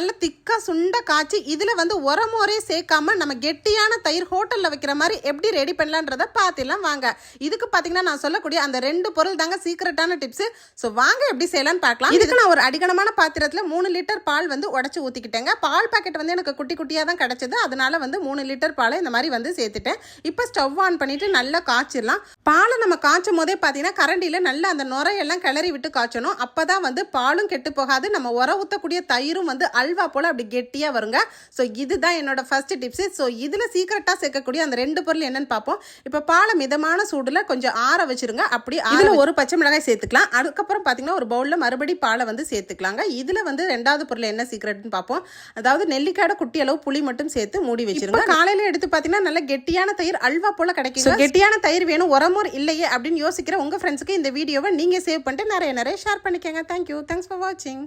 நல்ல திக்காக சுண்ட காய்ச்சி இதில் வந்து உரமோரே சேர்க்காம நம்ம கெட்டியான தயிர் ஹோட்டலில் வைக்கிற மாதிரி எப்படி ரெடி பண்ணலான்றத பார்த்துலாம் வாங்க. இதுக்கு பார்த்தீங்கன்னா நான் சொல்லக்கூடிய அந்த ரெண்டு பொருள் தாங்க சீக்கிரட்டான டிப்ஸு ஸோ வாங்க எப்படி செய்யலாம்னு பார்க்கலாம். இதுக்கு நான் ஒரு அடிகனமான பாத்திரத்தில் மூணு லிட்டர் பால் வந்து உடச்சி ஊற்றிக்கிட்டேங்க பால் பாக்கெட் வந்து எனக்கு குட்டி குட்டியாக தான் கிடச்சிது. அதனால வந்து மூணு லிட்டர் பாலை இந்த மாதிரி வந்து சேர்த்துட்டேன். இப்போ ஸ்டவ் ஆன் பண்ணிட்டு நல்லா காய்ச்சிடலாம். பாலை நம்ம காய்ச்சும் போதே பார்த்தீங்கன்னா கரண்டியில் நல்லா அந்த நுரையெல்லாம் கிளறி விட்டு காய்ச்சணும். அப்போ தான் வந்து பாலும் கெட்டு போகாது. நம்ம உர ஊற்றக்கூடிய தயிரும் வந்து அல் அல்வா போல் அப்படி கெட்டியாக வருங்க. ஸோ இதுதான் என்னோட ஃபர்ஸ்ட் டிப்ஸு ஸோ இதில் சீக்கிரட்டாக சேர்க்கக்கூடிய அந்த ரெண்டு பொருள் என்னன்னு பார்ப்போம். இப்போ பாலை மிதமான சூடில் கொஞ்சம் ஆற வச்சிருங்க. அப்படி அதில் ஒரு பச்சை மிளகாய் சேர்த்துக்கலாம். அதுக்கப்புறம் பார்த்தீங்கன்னா ஒரு பவுலில் மறுபடி பாலை வந்து சேர்த்துக்கலாங்க. இதில் வந்து ரெண்டாவது பொருள் என்ன சீக்கிரட்னு பார்ப்போம். அதாவது நெல்லிக்காயோட குட்டி அளவு புளி மட்டும் சேர்த்து மூடி வச்சிருங்க. காலையில் எடுத்து பார்த்தீங்கன்னா நல்ல கெட்டியான தயிர் அல்வா போல் கிடைக்கும் கெட்டியான தயிர் வேணும். உரமோர் இல்லையே அப்படின்னு யோசிக்கிற உங்கள் ஃப்ரெண்ட்ஸுக்கு இந்த வீடியோவை நீங்கள் சேவ் பண்ணிட்டு நிறைய நிறைய ஷேர் பண்ணிக்கோங்க. தேங்க்யூ தேங்க்ஸ் ஃபார் வாட்சிங்